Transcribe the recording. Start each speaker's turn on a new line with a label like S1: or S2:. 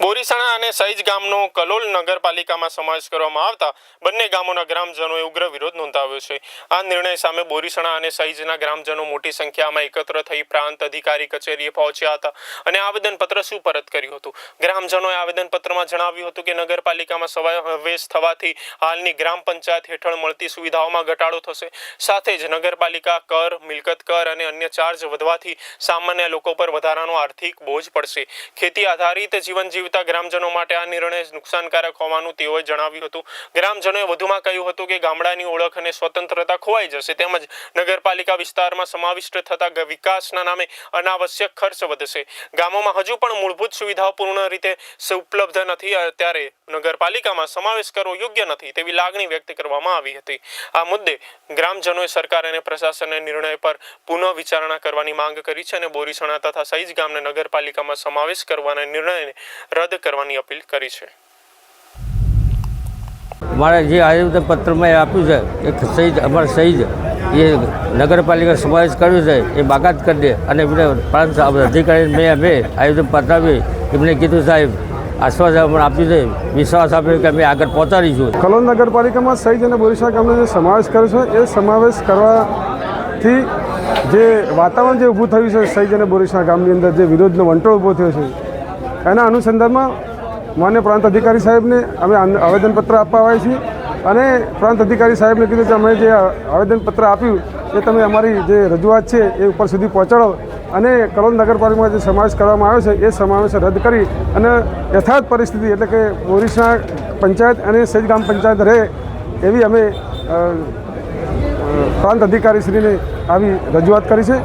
S1: બોરીસણા અને સઈજ ગામનો કલોલ નગરપાલિકામાં સમાવેશ કરવામાં આવતા બંને ગામોના ગ્રામજનોએ ઉગ્ર વિરોધ નોંધાવ્યો છે. આ નિર્ણય સામે બોરીસણા અને સઈજના ગ્રામજનો મોટી સંખ્યામાં એકત્ર થઈ પ્રાંત અધિકારી કચેરીએ પહોંચ્યા હતા અને આવેદનપત્ર સુપરત કર્યું હતું. ગ્રામજનોએ આવેદનપત્રમાં જણાવ્યું હતું કે નગરપાલિકામાં સમાવેશ થવાથી હાલની ગ્રામ પંચાયત હેઠળ મળતી સુવિધાઓમાં ઘટાડો થશે. સાથે જ નગરપાલિકા કર, મિલકત કર અને અન્ય ચાર્જ વધવાથી સામાન્ય લોકો પર વધારાનો આર્થિક બોજ પડશે. ખેતી આધારિત જીવન જીવતા ગ્રામજનો માટે આ નિર્ણય નુકસાનકારક હોવાનું તેઓએ જણાવ્યું હતું. ગ્રામજનોએ વધુમાં કહ્યું હતું કે ગામડાની ઓળખ અને સ્વતંત્રતા ખોવાઈ જશે. તેમજ નગરપાલિકા વિસ્તારમાં સમાવિષ્ટ થતા વિકાસના નામે અનાવશ્યક ખર્ચ વધશે. ગામોમાં હજુ પણ મૂળભૂત સુવિધાઓ પૂર્ણ રીતે ઉપલબ્ધ નથી. ત્યારે નગરપાલિકામાં સમાવેશ કરવો યોગ્ય નથી તેવી લાગણી વ્યક્ત કરવામાં આવી હતી. આ મુદ્દે ગ્રામજનોએ સરકાર અને પ્રશાસનને નિર્ણય પર પુનઃ વિચારણા કરવાની માંગ કરી છે અને બોરીસણા તથા સહીજ ગામને નગરપાલિકામાં સમાવેશ કરવાના નિર્ણયને રદ કરવાની અપીલ કરી છે.
S2: મારે જે આયોજન પત્રમાં એ આપ્યું છે એ સહી અમારે સહી એ નગરપાલિકા સમાવેશ કર્યું છે એ બાકાત કરી દે અને એમને પ્રાંત અધિકારી મેં અમે આયોજન પત્ર આપી એમને કીધું સાહેબ આશ્વાસન અમને આપ્યું છે વિશ્વાસ આપ્યો કે અમે આગળ પહોંચાડીશું.
S3: કલોલ નગરપાલિકામાં સહીજ અને બોરીસા ગામનો જે સમાવેશ કર્યો છે એ સમાવેશ કરવાથી જે વાતાવરણ જે ઊભું થયું છે સહીજ અને બોરીસા ગામની અંદર જે વિરોધનો વંટોળ ઊભો થયો છે એના અનુસંધાનમાં માન્ય પ્રાંત અધિકારી સાહેબને અમે આવેદનપત્ર આપવા આવ્યા છીએ. અને પ્રાંત અધિકારી સાહેબને કીધું કે અમે જે આવેદનપત્ર આપ્યું, એ તમે અમારી જે રજૂઆત છે, એ ઉપર સુધી પહોંચાડો. અને કલોલ નગરપાલિકામાં જે સમાવેશ કરવામાં આવ્યો છે, એ સમાવેશ રદ કરી અને યથાર્થ પરિસ્થિતિ એટલે કે બોરીસા પંચાયત અને સજ ગામ પંચાયત રહે એવી અમે પ્રાંત અધિકારીશ્રીને આવી રજૂઆત કરી છે.